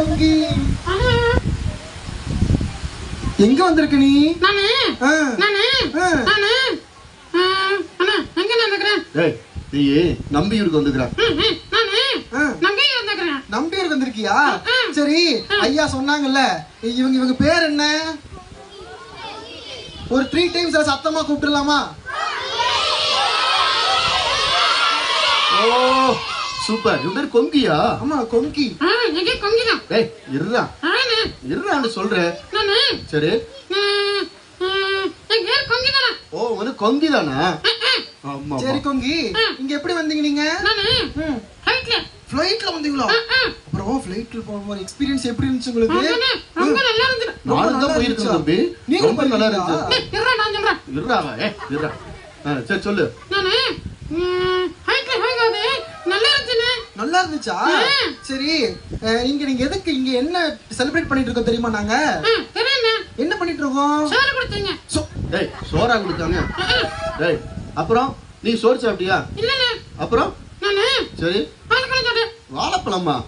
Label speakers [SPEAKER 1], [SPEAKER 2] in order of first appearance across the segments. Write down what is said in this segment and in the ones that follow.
[SPEAKER 1] பொங்கி எங்க வந்திருக்க நீ?
[SPEAKER 2] நானு? நானு. நானு? அண்ணா எங்க நான் இருக்கிறேன்
[SPEAKER 3] ஏய் நீ நம்பியூருக்கு வந்துக்கிறா
[SPEAKER 2] ம், ம், நானு?
[SPEAKER 1] ஆ.
[SPEAKER 2] நங்கையை வந்துக்கிறேன்
[SPEAKER 1] நம்பியூருக்கு வந்திருக்கியா? சரி ஐயா சொன்னாங்கல்ல இவங்க இவங்க பேர் என்ன? ஒரு த்ரீ டைம்ஸ் சத்தமா கூப்பிட்டுலாமா
[SPEAKER 3] ஓ சூப்பர். இவன் பேர் கொங்கியா?
[SPEAKER 1] ஆமா கொங்கி.
[SPEAKER 2] எங்க கொங்கிதான்.
[SPEAKER 3] டேய் இருடா.
[SPEAKER 2] ஆனு
[SPEAKER 3] இருடான்னு சொல்றேன்
[SPEAKER 2] நானு.
[SPEAKER 3] சரி.
[SPEAKER 2] என் பேர் கொங்கிதானா?
[SPEAKER 3] ஓ உனக்கு கொங்கி தானா ஆமா
[SPEAKER 1] சரி கொங்கி. இங்க எப்படி வந்தீங்க நீங்க?
[SPEAKER 2] நானு.
[SPEAKER 1] ம்,
[SPEAKER 2] ஃப்ளைட்ல
[SPEAKER 1] ஃப்ளைட்ல வந்தீங்களா? அப்புறம் ஃப்ளைட்ல போகும்போது எக்ஸ்பீரியன்ஸ் எப்படி இருந்துச்சு உங்களுக்கு?
[SPEAKER 2] நானு. ரொம்ப நல்லா இருந்துச்சு
[SPEAKER 1] நல்லா
[SPEAKER 3] தான் போயிருக்கேன்? தம்பி.
[SPEAKER 1] நீங்க
[SPEAKER 3] ரொம்ப நல்லா? இருந்துச்சு.
[SPEAKER 2] இருடா நான் சொல்றேன்.
[SPEAKER 3] இருடா ஏ இருடா. சரி சொல்லு.
[SPEAKER 2] நானு ஹைட்ல போகும்போது நல்லா இருந்துச்சுன்னு
[SPEAKER 1] நல்லா இருந்துச்சா? சரி இங்க நீங்க எதுக்கு இங்க என்ன செலிப்ரேட் பண்ணிட்டு இருக்கோம் தெரியுமா நாங்க? என்ன பண்ணிட்டு இருக்கோம்?
[SPEAKER 2] சோறு கொடுத்தீங்க.
[SPEAKER 1] சோ-
[SPEAKER 3] டேய் சோறா கொடுத்தாங்க. டேய் அப்புறம் நீ சோறு சாப்பிட்டியா?
[SPEAKER 2] இல்லண்ணே
[SPEAKER 3] அப்புறம்?
[SPEAKER 2] நானு
[SPEAKER 3] சரி. வாழைப்பழமா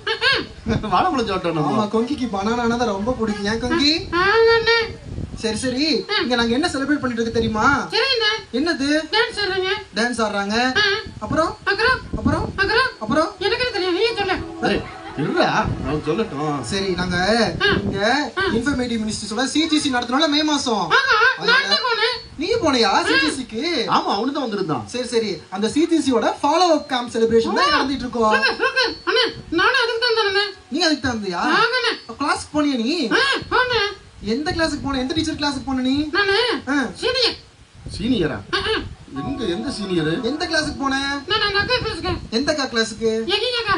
[SPEAKER 3] வாழைப்பழம்? சாப்பிட்டோம்
[SPEAKER 1] ஆமா கொங்கிக்கு பனானா தான் ரொம்ப பிடிக்கும். ஏன் கொங்கி? சரி சரி. இங்க நாங்க என்ன செலிப்ரேட் பண்ணிட்டு இருக்கோம் தெரியுமா? என்னது?
[SPEAKER 2] டான்ஸ் ஆடுறீங்க.
[SPEAKER 1] டான்ஸ் ஆடுறாங்க. அப்புறம்?
[SPEAKER 2] அப்புறம்?
[SPEAKER 1] அப்புறம்?
[SPEAKER 2] அப்புறம்? எனக்கு
[SPEAKER 3] சொல்லட்டும்.
[SPEAKER 1] சரி நாங்க இங்க இன்ஃபர்மேட்டிவ் மினிஸ்டர்ஸோட சிஜிசி நடத்தினோம்ல மே மாசம். நீ போனியா சிஜிசிக்கு
[SPEAKER 3] ஆமா அவனு தான் வந்திருந்தான்.
[SPEAKER 1] சரி சரி அந்த சிஜிசியோட ஃபாலோ அப் கேம்ப் செலிப்ரேஷன் தான் நடந்துட்டு இருக்கோம்.
[SPEAKER 2] நானும் அதுக்கு தான்
[SPEAKER 1] நீ அதுக்கு தான்
[SPEAKER 2] ஆமாண்ணே
[SPEAKER 1] கிளாஸ் போனியா நீ? எந்த கிளாஸுக்கு போன எந்த டீச்சர் கிளாஸுக்கு போன நீ?
[SPEAKER 2] நானு சீனியர்
[SPEAKER 3] சீனியரா. எங்க எந்த சீனியர்
[SPEAKER 1] எந்த கிளாஸுக்கு போன?
[SPEAKER 2] நான் அக்கா
[SPEAKER 1] எந்த அக்கா கிளாஸுக்கு
[SPEAKER 2] எங்க அக்கா?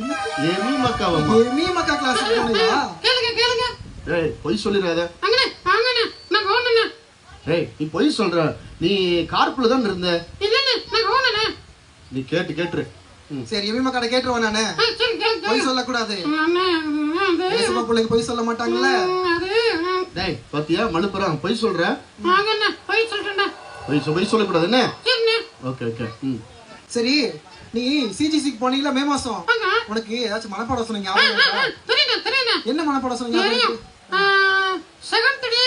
[SPEAKER 3] ஏமி மக்காவம்மா
[SPEAKER 1] மீ மக்கா போனியா
[SPEAKER 2] கேளுங்க கேளுங்க.
[SPEAKER 3] ஏய் பொய் சொல்லிடாத.
[SPEAKER 2] அங்கனே அங்கனே நான் போனேண்ணே
[SPEAKER 3] ஏய் நீ பொய் சொல்ற. நீ கார்க்குள்ள தான் இருந்த.
[SPEAKER 2] நான்
[SPEAKER 3] நீ கேட்டு கேட்டுரு. ம்.
[SPEAKER 1] சரி எமி மக்காட கேட்டுருவேன் நானு. பொய் சொல்லக்கூடாது.
[SPEAKER 2] அண்ணே அது.
[SPEAKER 1] ஏசுமா பிள்ளைங்க பொய் சொல்ல மாட்டாங்கல்ல?
[SPEAKER 3] டேய் பாத்தியா மனுப்புறான் பொய் சொல்ற?
[SPEAKER 2] வாங்கண்ணே போய் சொல்றேன்டா
[SPEAKER 3] பொய் பொய் என்ன?
[SPEAKER 2] சரிண்ணே.
[SPEAKER 3] ஓகே ஓகே ம்.
[SPEAKER 1] சரி நீ சிஜிசிக்கு போனீங்களா மே மாசம்? உனக்கு ஏதாச்சும் மனப்பாடம் சொன்னீங்க ஞாபகம்
[SPEAKER 2] தெரியுண்ணே தெரியுண்ணே
[SPEAKER 1] என்ன மனப்பாடம் சொன்னீங்க ஞாபகம்
[SPEAKER 2] தெரியும்? செகண்ட் டே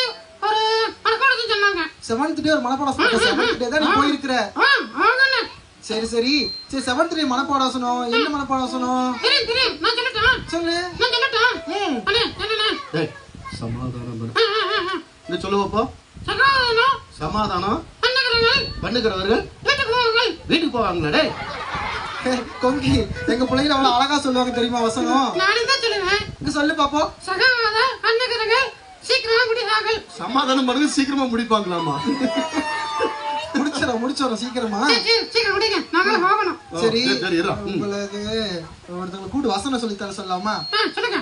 [SPEAKER 2] ஒரு மனப்பாடத்தை சொன்னாங்க.
[SPEAKER 1] செவன்த் டே ஒரு மனப்பாடம் சொன்ன செவன்த் டே தான் நீ போயிருக்கிற.
[SPEAKER 2] ஆ வாங்கண்ணே
[SPEAKER 1] சரி சரி. சரி செவன்த் டே மனப்பாடம் சொன்னோம். என்ன மனப்பாடம் சொன்னோம்?
[SPEAKER 2] தெரியும் தெரியும். நான் சொல்லட்டா?
[SPEAKER 1] சொல்லு.
[SPEAKER 2] நான் சொல்லட்டா?
[SPEAKER 1] ம்.
[SPEAKER 2] என்னண்ணே?
[SPEAKER 3] டேய் சமாதானம் பண்ணு. சொல்லுவப்போ சமாதானம்.
[SPEAKER 2] பண்ணுகிறவர்கள்
[SPEAKER 3] பண்ணுகிறவர்கள்
[SPEAKER 2] வீட்டுக்கு போவார்கள்
[SPEAKER 3] வீட்டுக்கு போவாங்களா டேய்?
[SPEAKER 1] கொங்கி எங்க பிள்ளைங்க அவ்வளவு அழகா சொல்லுவாங்க தெரியுமா வசனம்?
[SPEAKER 2] நானும் தான் சொல்லுவேன்.
[SPEAKER 1] இங்க சொல்லு பாப்போம்
[SPEAKER 2] சகாத அன்னகிறவர்கள் சீக்கிரமா முடிவார்கள்
[SPEAKER 3] சமாதானம் பண்ணுங்க சீக்கிரமா முடிப்பாங்களாமா?
[SPEAKER 1] முடிச்சிடும் முடிச்சிடும் சீக்கிரமா.
[SPEAKER 2] சரி சீக்கிரம் போகணும்.
[SPEAKER 1] உங்களுக்கு ஒருத்தவங்க கூட்டு வசனம் சொல்லி தர சொல்லாமா
[SPEAKER 2] சொல்லுங்க.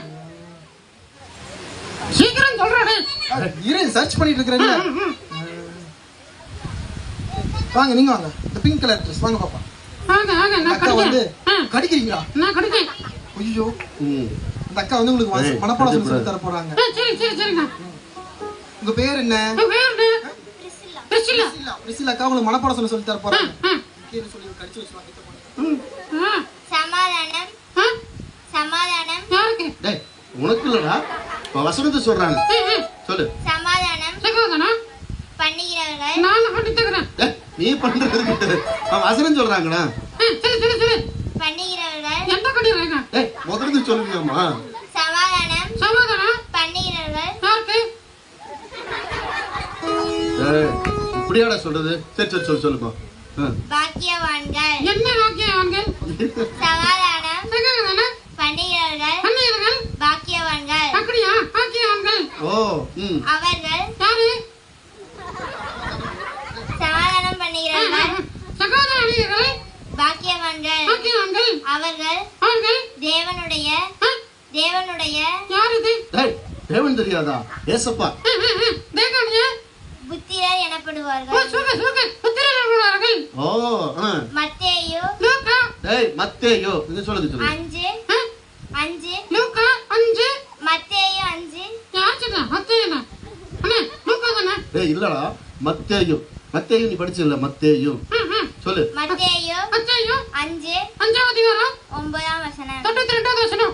[SPEAKER 2] சீக்கிரம் சொல்றாடே
[SPEAKER 1] இரு சர்ச் பண்ணிட்டு இருக்கிறேன்ல. வாங்க நீங்க வாங்க. இந்த பிங்க் கலர் ட்ரெஸ் வாங்க பாப்பா
[SPEAKER 2] வாங்க
[SPEAKER 1] இந்த
[SPEAKER 2] நான்
[SPEAKER 1] அக்கா வந்து
[SPEAKER 2] கடிக்கேன் ஆ,
[SPEAKER 1] கடிக்கிறீங்களா?
[SPEAKER 2] நான் கடிக்கேன்
[SPEAKER 1] ஐயோ
[SPEAKER 3] ம்.
[SPEAKER 1] இந்த அக்கா வந்து உங்களுக்கு
[SPEAKER 3] ஏய்,
[SPEAKER 1] மனப்பாடம் சொல்லி
[SPEAKER 3] கடிக்கக்கூடாது.
[SPEAKER 1] தர போறாங்க
[SPEAKER 2] ஆ, சரி சரி சரிங்க
[SPEAKER 1] உங்க பேர் என்ன?
[SPEAKER 2] உன் பேர் என்ன? பிரிசில்லா.
[SPEAKER 1] பிரிசிலா பிரிசிலா அக்கா உங்களுக்கு மனப்பாடம் சொல்லி சொல்லி தர போறாங்க
[SPEAKER 2] ஆ,
[SPEAKER 1] கீழே சொல்லி கடிச்சு வச்சுருவாங்க கிட்ட போங்க.
[SPEAKER 2] ம், ஆ,
[SPEAKER 4] சமாதானம்.
[SPEAKER 2] ஆ,
[SPEAKER 4] சமாதானம்.
[SPEAKER 2] யாருக்கு?
[SPEAKER 3] டேய் உனக்கு இல்லடா. இப்ப வசனத்தை சொல்றாங்க சொல்லு.
[SPEAKER 4] சமாதானம். பண்ணுகிறவர்கள்
[SPEAKER 2] நான் பண்ணிட்டுக்கிறேன்.
[SPEAKER 3] டேய், நீ பண்றது வசனம் சொல்றாங்கடா.
[SPEAKER 2] சரி சரி சரி
[SPEAKER 4] பண்ணுகிறவர்கள்
[SPEAKER 2] எந்த கடிக்கிறாங்க
[SPEAKER 3] டேய் முதல்ல சொல்லுவியாமா
[SPEAKER 4] சமாதானம் பண்ணுகிறவர்கள்
[SPEAKER 2] யாருக்கு?
[SPEAKER 3] இப்படியாடா சொல்றது? சரி சரி சொல்லு சொல்லுமா.
[SPEAKER 4] பாக்கியவான்கள்
[SPEAKER 2] என்ன வாக்கியவான்கள்
[SPEAKER 4] சமாதானம்
[SPEAKER 2] சகாதனா
[SPEAKER 4] பண்ணுகிறவர்கள்
[SPEAKER 2] அந்நியர்கள்
[SPEAKER 4] பாக்கியவான்கள்
[SPEAKER 2] அப்படியா? வாக்கியவான்கள்
[SPEAKER 3] ஓ ம்.
[SPEAKER 4] அவர்கள்
[SPEAKER 2] யாரு
[SPEAKER 4] சமாதானம் பண்ணுகிறவர்கள்
[SPEAKER 2] சகோதர அணியர்கள்
[SPEAKER 4] பாக்கியவான்கள்
[SPEAKER 2] வாக்கியவான்கள்
[SPEAKER 4] அவர்கள்
[SPEAKER 2] அவர்கள்
[SPEAKER 4] தேவனுடைய தேவனுடைய
[SPEAKER 2] யார் இது
[SPEAKER 3] டேய் தேவன் தெரியாதா? ஏசப்பா.
[SPEAKER 2] தேகானியா
[SPEAKER 4] புத்திரர் எனப்படுவார்கள்.
[SPEAKER 2] சூக்க சூக்க புத்திரர்கள்
[SPEAKER 3] ஓ.
[SPEAKER 4] மத்தேயு
[SPEAKER 2] லூக்கா
[SPEAKER 3] டேய் மத்தேயோ. இது சொல்லுது சொல்லு.
[SPEAKER 4] அஞ்சு. அஞ்சு.
[SPEAKER 2] லூக்கா அஞ்சு.
[SPEAKER 4] மத்தேயு அஞ்சு.
[SPEAKER 2] யார் சொன்னா? அத்தையனா அண்ணே லூக்கா தானே?
[SPEAKER 3] டேய் இல்லடா. மத்தேயு. மத்தேயு நீ படிச்சல மத்தேயு. சொல்லு.
[SPEAKER 4] மத்தேயு அஞ்சு.
[SPEAKER 2] அஞ்சாவது அதிகாரம்.
[SPEAKER 4] ஒன்பதாம் வசனம்.
[SPEAKER 2] தொண்ணூத்தி வசனம்.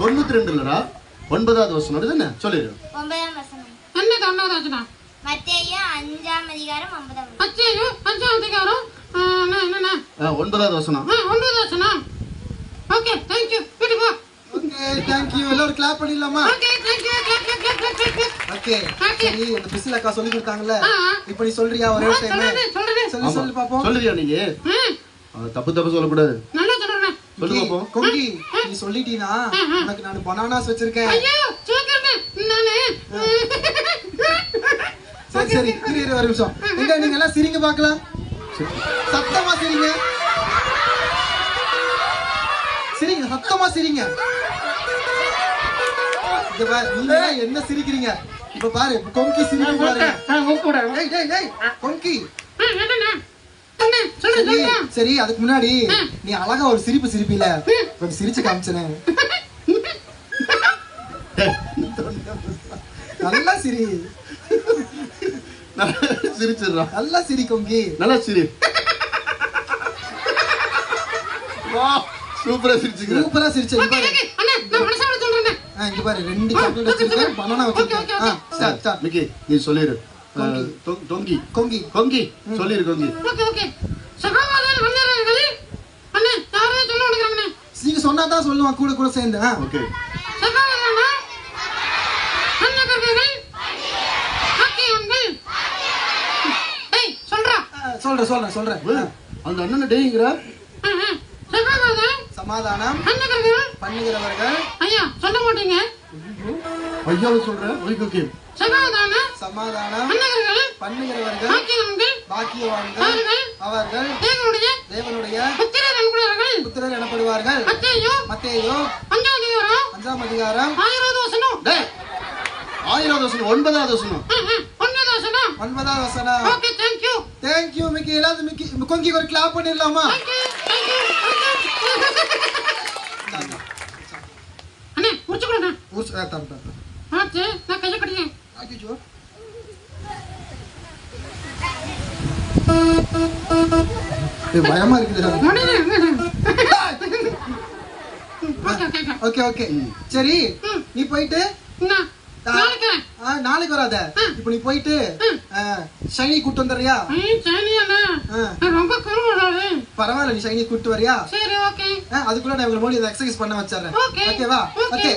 [SPEAKER 3] இருபத்தி ரெண்டு இல்லடா ஒன்பதாவது சொல்லிடு.
[SPEAKER 4] ஒன்பதாம் வசனம்.
[SPEAKER 2] என்னது ஒன்றாவதாச்சுனா
[SPEAKER 4] மத்தேயு அஞ்சாம் அதிகாரம் ஒன்பதாம் வசனம்.
[SPEAKER 2] அச்சையோ அஞ்சாம் அதிகாரம்? ஆ, என்ன என்னண்ணா
[SPEAKER 3] ஆ, ஒன்பதாவது வசனம்.
[SPEAKER 2] ஓகே
[SPEAKER 1] ஓகே எல்லாரும் கிளாப் பண்ணிடலாமா?
[SPEAKER 2] Okay
[SPEAKER 1] okay. சரி பிசில் அக்கா சொல்லி கொடுத்தாங்கல்ல
[SPEAKER 2] ஆ.
[SPEAKER 1] இப்போ நீ சொல்றியா ஒரே டைம் சொல்லி. சொல்லி பாப்போம்.
[SPEAKER 3] நீங்க? தப்பு தப்பு சொல்லக்கூடாது.
[SPEAKER 2] நல்லா சொல்றேன்
[SPEAKER 3] சொல்லு பாப்போம்
[SPEAKER 1] கொங்கி நீ சொல்லிட்டீனா? உனக்கு நான் பனானாஸ் வச்சிருக்கேன்.
[SPEAKER 2] ஐயோ சீக்கிரமே நானு.
[SPEAKER 1] சரி சரி இரு இரு ஒரு நிமிஷம். எங்க நீங்க எல்லாம் சிரிங்க பார்க்கலாம். சத்தமா சிரிங்க. சிரிங்க சத்தமா சிரிங்க. நீங்க என்ன சிரிக்கிறீங்க? இப்ப பாரு கொங்கி சிரிப்பு பாருங்க
[SPEAKER 2] கூட
[SPEAKER 1] டேய் டேய் டேய் கொங்கி சரி அதுக்கு முன்னாடி நீ அழகா ஒரு சிரிப்பு சிரிப்பில? கொஞ்சம் சிரிச்சு காமிச்சனே. நல்லா சிரி.
[SPEAKER 3] நல்லா சிரிச்சிடுறான்
[SPEAKER 1] நல்லா சிரி கொங்கி.
[SPEAKER 3] நல்லா சிரி. சூப்பரா சிரிச்சுக்கிற.
[SPEAKER 1] சூப்பரா சிரிச்ச பாரு. இங்க பாரு ரெண்டு சாக்லேட் வச்சிருக்கேன். பனானா
[SPEAKER 3] நீ சொல்லிடு தொங்கி
[SPEAKER 1] கொங்கி
[SPEAKER 3] கொங்கி சொல்லிரு கொங்கி
[SPEAKER 2] ஓகே ஓகே சகாவாதன் வந்தார்கள் அண்ணே யாரோ சொல்ல விடுறாங்கண்ணே
[SPEAKER 1] நீங்க சொன்னா தான் சொல்லுவான். கூட கூட சேர்ந்து. ஆ
[SPEAKER 3] ஓகே
[SPEAKER 2] சகாவாதனா அன்னகர்கள் ஆக்கியவன்கள் ஏய் சொல்றா.
[SPEAKER 1] சொல்றேன் சொல்றேன் ஆ.
[SPEAKER 3] அந்த அண்ணனை டேய்ங்கிற?
[SPEAKER 2] சகாவாதன்
[SPEAKER 1] சமாதானம்
[SPEAKER 2] அன்னகர்கள்
[SPEAKER 1] பண்ணுகிறவர்கள்.
[SPEAKER 2] ஐயா சொல்ல மாட்டீங்க.
[SPEAKER 3] ஐயாவை சொல்றேன் ஓகே
[SPEAKER 2] சகாவாதன
[SPEAKER 1] சமாதானம்
[SPEAKER 2] அன்னகர்கள்
[SPEAKER 1] பண்ணுகிறவர்கள்
[SPEAKER 2] ஆக்கியவன்கள்
[SPEAKER 1] பாக்கியவான்கள்
[SPEAKER 2] அவர்கள்
[SPEAKER 1] அவர்கள்
[SPEAKER 2] தேவனுடைய
[SPEAKER 1] தேவனுடைய
[SPEAKER 2] புத்திரர் அன்புடையவர்கள்
[SPEAKER 1] புத்திரர் எனப்படுவார்கள்.
[SPEAKER 2] அத்தையோ
[SPEAKER 1] மத்தேயோ
[SPEAKER 2] அஞ்சாம் அதிகாரம்
[SPEAKER 1] அஞ்சாம் அதிகாரம்
[SPEAKER 2] ஆயிரம் வசனம்.
[SPEAKER 3] டேய் ஆயிரம் வசனம் ஒன்பதாவது வசனம்.
[SPEAKER 2] ஒன்பது வசனம்.
[SPEAKER 1] ஒன்பதாம் வசனம்
[SPEAKER 2] okay thank you
[SPEAKER 1] thank you Mickey எல்லாரும் மிக்கி கொங்கி ஒரு கிளாப் பண்ணிடலாமா?
[SPEAKER 2] அண்ணே முடிச்சு கொடுண்ணே
[SPEAKER 1] ஊர் ச- ஆ, தரம், தரம், தரம்.
[SPEAKER 2] ஆச்சு நான் கையை.
[SPEAKER 1] ஏய், பயமா இருக்குது
[SPEAKER 2] okay okay okay.
[SPEAKER 1] Okay okay. சரி நீ போயிட்டு
[SPEAKER 2] நாளைக்கு
[SPEAKER 1] ஆ, நாளைக்கு வராத. இப்போ நீ போயிட்டு ஷைனி கூட்டு ஆ,
[SPEAKER 2] ரொம்ப
[SPEAKER 1] பரவாயில்ல நீ ஷைனி கூட்டு வரியா?
[SPEAKER 2] சரி ஓகே.
[SPEAKER 1] அதுக்குள்ள நான் இவங்களை மோடி எக்ஸசைஸ் பண்ண வச்சிடுறேன். ஓகேவா. ஓகே.